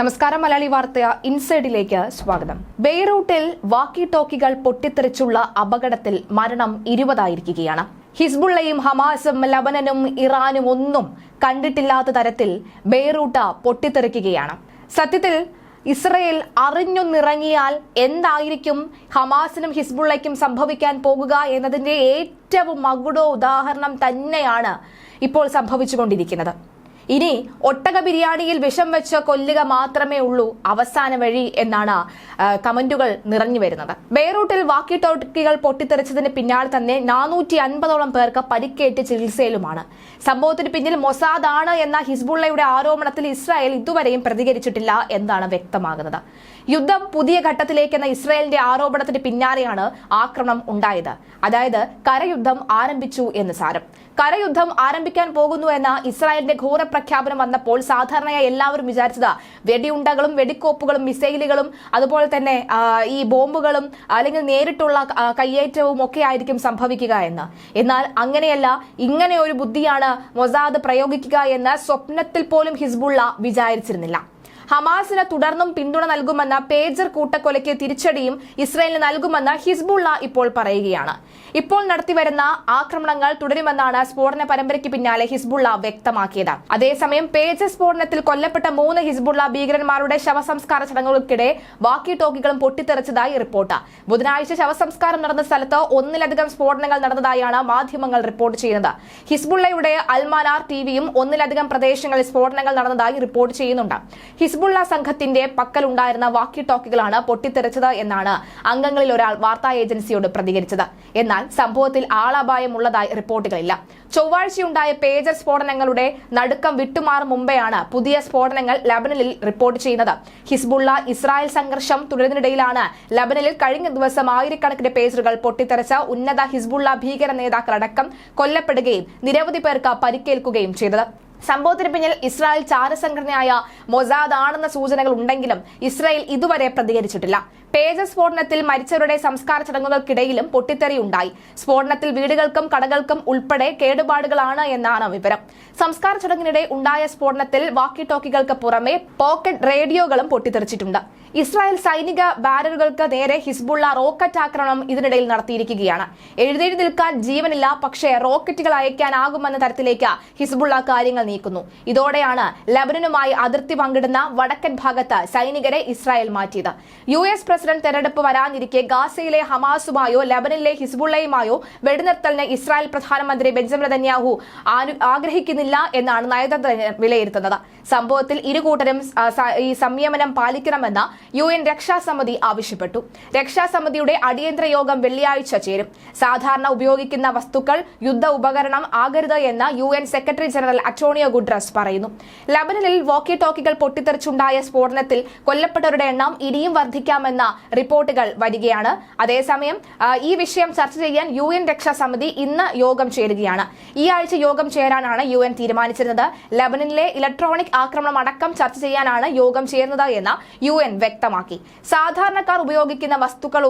നമസ്കാരം മലയാളി വാർത്ത ഇൻസൈഡിലേക്ക് സ്വാഗതം. ബെയ്റൂട്ടിൽ വാക്കി ടോക്കികൾ പൊട്ടിത്തെറിച്ചുള്ള അപകടത്തിൽ മരണം ഇരുപതായിരിക്കുകയാണ്. ഹിസ്ബുള്ളയും ഹമാസും ലബനനും ഇറാനും ഒന്നും കണ്ടിട്ടില്ലാത്ത തരത്തിൽ ബെയ്റൂട്ട പൊട്ടിത്തെറിക്കുകയാണ്. സത്യത്തിൽ ഇസ്രയേൽ അറിഞ്ഞൊന്നിറങ്ങിയാൽ എന്തായിരിക്കും ഹമാസിനും ഹിസ്ബുള്ളയ്ക്കും സംഭവിക്കാൻ പോകുക എന്നതിന്റെ ഏറ്റവും മകുടോ ഉദാഹരണം തന്നെയാണ് ഇപ്പോൾ സംഭവിച്ചുകൊണ്ടിരിക്കുന്നത്. ഇനി ഒട്ടക ബിരിയാണിയിൽ വിഷം വെച്ച് കൊല്ലുക മാത്രമേ ഉള്ളൂ അവസാന വഴി എന്നാണ് കമന്റുകൾ നിറഞ്ഞു വരുന്നത്. ബെയ്റൂട്ടിൽ വാക്കി ടോക്കികൾ പൊട്ടിത്തെറിച്ചതിന് പിന്നാലെ തന്നെ നാനൂറ്റി അൻപതോളം പേർക്ക് പരിക്കേറ്റ് ചികിത്സയിലുമാണ്. സംഭവത്തിന് പിന്നിൽ മൊസാദ് ആണ് എന്ന ഹിസ്ബുള്ളയുടെ ആരോപണത്തിൽ ഇസ്രായേൽ ഇതുവരെയും പ്രതികരിച്ചിട്ടില്ല എന്നാണ് വ്യക്തമാകുന്നത്. യുദ്ധം പുതിയ ഘട്ടത്തിലേക്കെന്ന ഇസ്രായേലിന്റെ ആരോപണത്തിന് പിന്നാലെയാണ് ആക്രമണം ഉണ്ടായത്. അതായത് കരയുദ്ധം ആരംഭിച്ചു എന്ന് സാരം. കരയുദ്ധം ആരംഭിക്കാൻ പോകുന്നു എന്ന ഇസ്രായേലിന്റെ ഘോര പ്രഖ്യാപനം വന്നപ്പോൾ സാധാരണയായി എല്ലാവരും വിചാരിച്ചത് വെടിയുണ്ടകളും വെടിക്കോപ്പുകളും മിസൈലുകളും അതുപോലെ തന്നെ ഈ ബോംബുകളും അല്ലെങ്കിൽ നേരിട്ടുള്ള കയ്യേറ്റവും ഒക്കെ ആയിരിക്കും സംഭവിക്കുക എന്ന്. എന്നാൽ അങ്ങനെയല്ല ഇങ്ങനെ ഒരു ബുദ്ധിയാണ് മൊസാദ് പ്രയോഗിക്കുക എന്ന് സ്വപ്നത്തിൽ പോലും ഹിസ്ബുള്ള വിചാരിച്ചിരുന്നില്ല. ഹമാസിന് തുടർന്നും പിന്തുണ നൽകുമെന്ന പേജർ കൂട്ടക്കൊലയ്ക്ക് തിരിച്ചടിയും ഇസ്രയേലിന് നൽകുമെന്ന് ഹിസ്ബുള്ള ഇപ്പോൾ പറയുകയാണ്. ഇപ്പോൾ നടത്തിവരുന്ന ആക്രമണങ്ങൾ തുടരുമെന്നാണ് സ്ഫോടന പരമ്പരയ്ക്ക് പിന്നാലെ ഹിസ്ബുള്ള വ്യക്തമാക്കിയത്. അതേസമയം പേജർ സ്ഫോടനത്തിൽ കൊല്ലപ്പെട്ട മൂന്ന് ഹിസ്ബുള്ള ഭീകരന്മാരുടെ ശവസംസ്കാര ചടങ്ങുകൾക്കിടെ ബാക്കി ടോക്കികളും പൊട്ടിത്തെറിച്ചതായി റിപ്പോർട്ട്. ബുധനാഴ്ച ശവസംസ്കാരം നടന്ന സ്ഥലത്ത് ഒന്നിലധികം സ്ഫോടനങ്ങൾ നടന്നതായാണ് മാധ്യമങ്ങൾ റിപ്പോർട്ട് ചെയ്യുന്നത്. ഹിസ്ബുള്ളയുടെ അൽമാനാർ ടിവിയും ഒന്നിലധികം പ്രദേശങ്ങളിൽ സ്ഫോടനങ്ങൾ നടന്നതായി റിപ്പോർട്ട് ചെയ്യുന്നുണ്ട്. ഹിസ്ബുള്ള സംഘത്തിന്റെ പക്കലുണ്ടായിരുന്ന വാക്കി ടോക്കികളാണ് പൊട്ടിത്തെറിച്ചത് എന്നാണ് അംഗങ്ങളിൽ ഒരാൾ വാർത്താ ഏജൻസിയോട് പ്രതികരിച്ചത്. എന്നാൽ സംഭവത്തിൽ ആളപായമുള്ളതായി റിപ്പോർട്ടുകളില്ല. ചൊവ്വാഴ്ചയുണ്ടായ പേജർ സ്ഫോടനങ്ങളുടെ നടുക്കം വിട്ടുമാറും മുമ്പെയാണ് പുതിയ സ്ഫോടനങ്ങൾ ലബനനിൽ റിപ്പോർട്ട് ചെയ്യുന്നത്. ഹിസ്ബുള്ള ഇസ്രായേൽ സംഘർഷം തുടരുന്നതിനിടയിലാണ് ലബനനിൽ കഴിഞ്ഞ ദിവസം ആയിരക്കണക്കിന് പേജറുകൾ പൊട്ടിത്തെറിച്ച ഉന്നത ഹിസ്ബുള്ള ഭീകര നേതാക്കളടക്കം കൊല്ലപ്പെടുകയും നിരവധി പേർക്ക് പരിക്കേൽക്കുകയും ചെയ്തത്. സംഭവത്തിന് പിന്നിൽ ഇസ്രായേൽ ചാരസംഘടനയായ മൊസാദ് ആണെന്ന സൂചനകൾ ഉണ്ടെങ്കിലും ഇസ്രായേൽ ഇതുവരെ പ്രതികരിച്ചിട്ടില്ല. പേജ സ്ഫോടനത്തിൽ മരിച്ചവരുടെ സംസ്കാര ചടങ്ങുകൾക്കിടയിലും പൊട്ടിത്തെറിയുണ്ടായി സ്ഫോടനത്തിൽ വീടുകൾക്കും കടകൾക്കും ഉൾപ്പെടെ കേടുപാടുകളാണ് എന്നാണ് വിവരം. സംസ്കാര ചടങ്ങിനിടെ ഉണ്ടായ സ്ഫോടനത്തിൽ വാക്കി ടോക്കികൾക്ക് പുറമെ പോക്കറ്റ് റേഡിയോകളും പൊട്ടിത്തെറിച്ചിട്ടുണ്ട്. ഇസ്രായേൽ സൈനിക ബാരലുകൾക്ക് നേരെ ഹിസ്ബുള്ള റോക്കറ്റ് ആക്രമണം ഇതിനിടയിൽ നടത്തിയിരിക്കുകയാണ്. എഴുന്നേറ്റ് നിൽക്കാൻ ജീവനില്ല പക്ഷേ റോക്കറ്റുകൾ അയക്കാനാകുമെന്ന തരത്തിലേക്ക് ഹിസ്ബുള്ള കാര്യങ്ങൾ നീക്കുന്നു. ഇതോടെയാണ് ലബനനുമായി അതിർത്തി പങ്കിടുന്ന വടക്കൻ ഭാഗത്ത് സൈനികരെ ഇസ്രായേൽ മാറ്റിയത്. യു എസ് പ്രസിഡന്റ് തെരഞ്ഞെടുപ്പ് വരാനിരിക്കെ ഗാസയിലെ ഹമാസുമായോ ലബനനിലെ ഹിസ്ബുള്ളയുമായോ വെടിനിർത്തലിന് ഇസ്രായേൽ പ്രധാനമന്ത്രി ബെഞ്ചമിൻ നെതന്യാഹു ആഗ്രഹിക്കുന്നില്ല എന്നാണ് നയതന്ത്ര വിലയിരുത്തുന്നത്. സംഭവത്തിൽ ഇരുകൂട്ടരും ഈ സംയമനം പാലിക്കണമെന്ന് യു എൻ രക്ഷാസമിതി ആവശ്യപ്പെട്ടു. രക്ഷാസമിതിയുടെ അടിയന്തര യോഗം വെള്ളിയാഴ്ച ചേരും. സാധാരണ ഉപയോഗിക്കുന്ന വസ്തുക്കൾ യുദ്ധ ഉപകരണം ആകരുത് എന്ന് UN secretary general Antonio Guterres പറയുന്നു. ലബനനിൽ വോക്കി ടോക്കികൾ പൊട്ടിത്തെറിച്ചുണ്ടായ സ്ഫോടനത്തിൽ കൊല്ലപ്പെട്ടവരുടെ എണ്ണം ഇനിയും വർദ്ധിക്കാമെന്ന റിപ്പോർട്ടുകൾ വരികയാണ്. അതേസമയം ഈ വിഷയം ചർച്ച ചെയ്യാൻ യു എൻ രക്ഷാസമിതി ഇന്ന് യോഗം ചേരുകയാണ്. ഈ ആഴ്ച യോഗം ചേരാനാണ് യു എൻ തീരുമാനിച്ചിരുന്നത്. ലബനനിലെ ഇലക്ട്രോണിക് ആക്രമണം അടക്കം ചർച്ച ചെയ്യാനാണ് യോഗം ചേരുന്നത് എന്ന് യു എൻ വ്യക്തമാക്കി. സാധാരണക്കാർ ഉപയോഗിക്കുന്ന വസ്തുക്കൾ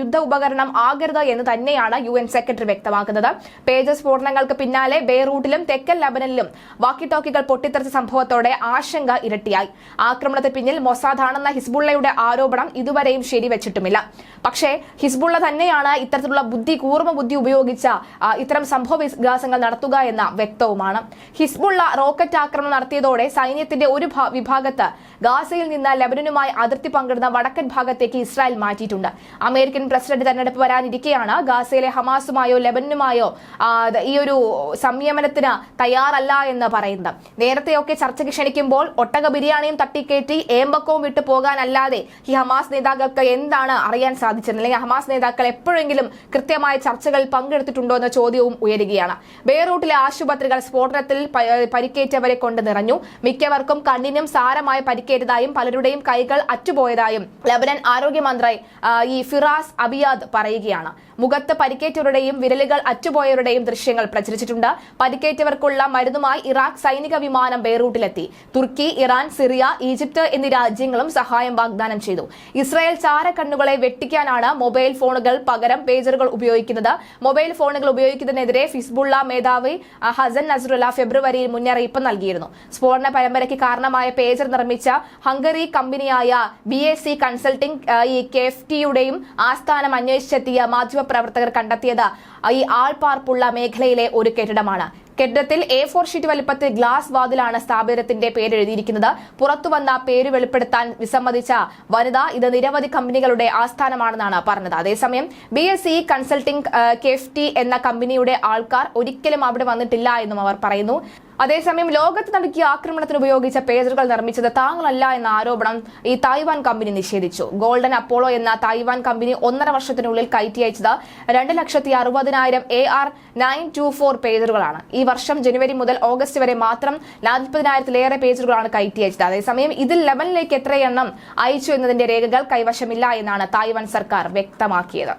യുദ്ധ ഉപകരണം ആകരുത് എന്ന് തന്നെയാണ് യു എൻ സെക്രട്ടറി വ്യക്തമാക്കുന്നത്. പേജ് സ്ഫോടനങ്ങൾക്ക് പിന്നാലെ ബെയ്റൂട്ടിലും തെക്കൻ ലബനനിലും വാക്കി ടോക്കികൾ പൊട്ടിത്തെറിച്ച സംഭവത്തോടെ ആശങ്ക ഇരട്ടിയായി. ആക്രമണത്തിന് പിന്നിൽ മൊസാദാണെന്ന ഹിസ്ബുള്ളയുടെ ആരോപണം ഇതുവരെയും ശരിവെച്ചിട്ടുമില്ല. പക്ഷേ ഹിസ്ബുള്ള തന്നെയാണ് ഇത്തരത്തിലുള്ള ബുദ്ധി കൂർമ്മ ബുദ്ധി ഉപയോഗിച്ച ഇത്തരം സംഭവ വികാസങ്ങൾ നടത്തുക എന്ന വ്യക്തവുമാണ്. ഹിസ്ബുള്ള റോക്കറ്റ് ആക്രമണം നടത്തിയതോടെ സൈന്യത്തിന്റെ ഒരു വിഭാഗത്ത് ഗാസയിൽ നിന്ന് ലബനനുമായി അതിർത്തി പങ്കിടുന്ന വടക്കൻ ഭാഗത്തേക്ക് ഇസ്രായേൽ മാറ്റിയിട്ടുണ്ട്. അമേരിക്കൻ പ്രസിഡന്റ് തെരഞ്ഞെടുപ്പ് വരാനിരിക്കെയാണ് ഗാസയിലെ ഹമാസുമായോ ലബനനുമായോ ഈ ഒരു സംയമനത്തിന് തയ്യാറല്ല എന്ന് പറയുന്നത്. നേരത്തെയൊക്കെ ചർച്ചയ്ക്ക് ക്ഷണിക്കുമ്പോൾ ഒട്ടക ബിരിയാണിയും തട്ടിക്കയറ്റി ഏമ്പക്കവും വിട്ടു പോകാനല്ലാതെ ഈ ഹമാസ് നേതാക്കൾക്ക് എന്താണ് അറിയാൻ സാധിച്ചത്? അല്ലെങ്കിൽ ഹമാസ് നേതാക്കൾ എപ്പോഴെങ്കിലും കൃത്യമായ ചർച്ചകളിൽ പങ്കെടുത്തിട്ടുണ്ടോ എന്ന ചോദ്യവും ഉയരുകയാണ്. ബെയ്റൂട്ടിലെ ആശുപത്രികൾ സ്ഫോടനത്തിൽ പരിക്കേറ്റവരെ കൊണ്ട് നിറഞ്ഞു. മിക്കവർക്കും കണ്ണിനും സാരമായ പരിക്കേറ്റതായും പലരുടെയും കൈകൾ അറ്റുപോയതായും ലബനൻ ആരോഗ്യമന്ത്രി ഈ ഫിറാസ് അബിയാദ് പറയുകയാണ്. മുഖത്ത് പരിക്കേറ്റവരുടെയും വിരലുകൾ അറ്റുപോയവരുടെയും ദൃശ്യങ്ങൾ പ്രചരിച്ചിട്ടുണ്ട്. പരിക്കേറ്റവർക്കുള്ള മരുന്നുമായി ഇറാഖ് സൈനിക വിമാനം ബെയ്റൂട്ടിലെത്തി. തുർക്കി ഇറാൻ സിറിയ ഈജിപ്ത് എന്നീ രാജ്യങ്ങളും സഹായം വാഗ്ദാനം ചെയ്തു. ഇസ്രായേൽ ചാരക്കണ്ണുകളെ വെട്ടിക്കാനാണ് മൊബൈൽ ഫോണുകൾ പകരം പേജറുകൾ ഉപയോഗിക്കുന്നത്. മൊബൈൽ ഫോണുകൾ ഉപയോഗിക്കുന്നതിനെതിരെ ഫിസ്ബുള്ള മേധാവി ഹസൻ നസറുല്ല ഫെബ്രുവരിയിൽ മുന്നറിയിപ്പ് നൽകിയിരുന്നു. സ്ഫോടന പരമ്പരയ്ക്ക് കാരണമായ പേജർ നിർമ്മിച്ച ഹംഗറി കമ്പനിയായ ബി എസ് സി കൺസൾട്ടിംഗ് ഈ കെ എഫ് ടിയുടെയും ആസ്ഥാനം അന്വേഷിച്ചെത്തിയ മാധ്യമപ്രവർത്തകർ കണ്ടെത്തിയത് ഈ ആൾപ്പാർപ്പുള്ള മേഖലയിലെ ഒരു കെട്ടിടമാണ്. കെട്ടിടത്തിൽ എ ഫോർ ഷീറ്റ് വലിപ്പത്തിൽ ഗ്ലാസ് വാതിലാണ് സ്ഥാപനത്തിന്റെ പേരെഴുതിയിരിക്കുന്നത്. പുറത്തുവന്ന പേര് വെളിപ്പെടുത്താൻ വിസമ്മതിച്ച വനിത ഇത് നിരവധി കമ്പനികളുടെ ആസ്ഥാനമാണെന്നാണ് പറഞ്ഞത്. അതേസമയം B S C consulting KFT എന്ന കമ്പനിയുടെ ആൾക്കാർ ഒരിക്കലും അവിടെ വന്നിട്ടില്ല എന്നും അവർ പറയുന്നു. അതേസമയം ലോകത്ത് നടക്കിയ ആക്രമണത്തിന് ഉപയോഗിച്ച പേജറുകൾ നിർമ്മിച്ചത് താങ്കളല്ല എന്ന ആരോപണം ഈ തായ്വാൻ കമ്പനി നിഷേധിച്ചു. ഗോൾഡൻ അപ്പോളോ എന്ന തായ്വാൻ കമ്പനി ഒന്നര വർഷത്തിനുള്ളിൽ കയറ്റി അയച്ചത് രണ്ട് ലക്ഷത്തി അറുപതിനായിരം A R nine two four പേജറുകളാണ്. ഈ വർഷം ജനുവരി മുതൽ ഓഗസ്റ്റ് വരെ മാത്രം നാൽപ്പതിനായിരത്തിലേറെ പേജറുകളാണ് കയറ്റി അയച്ചത്. അതേസമയം ഇതിൽ ലെവലിലേക്ക് എത്ര എണ്ണം അയച്ചു എന്നതിന്റെ രേഖകൾ കൈവശമില്ല എന്നാണ് തായ്വാൻ സർക്കാർ വ്യക്തമാക്കിയത്.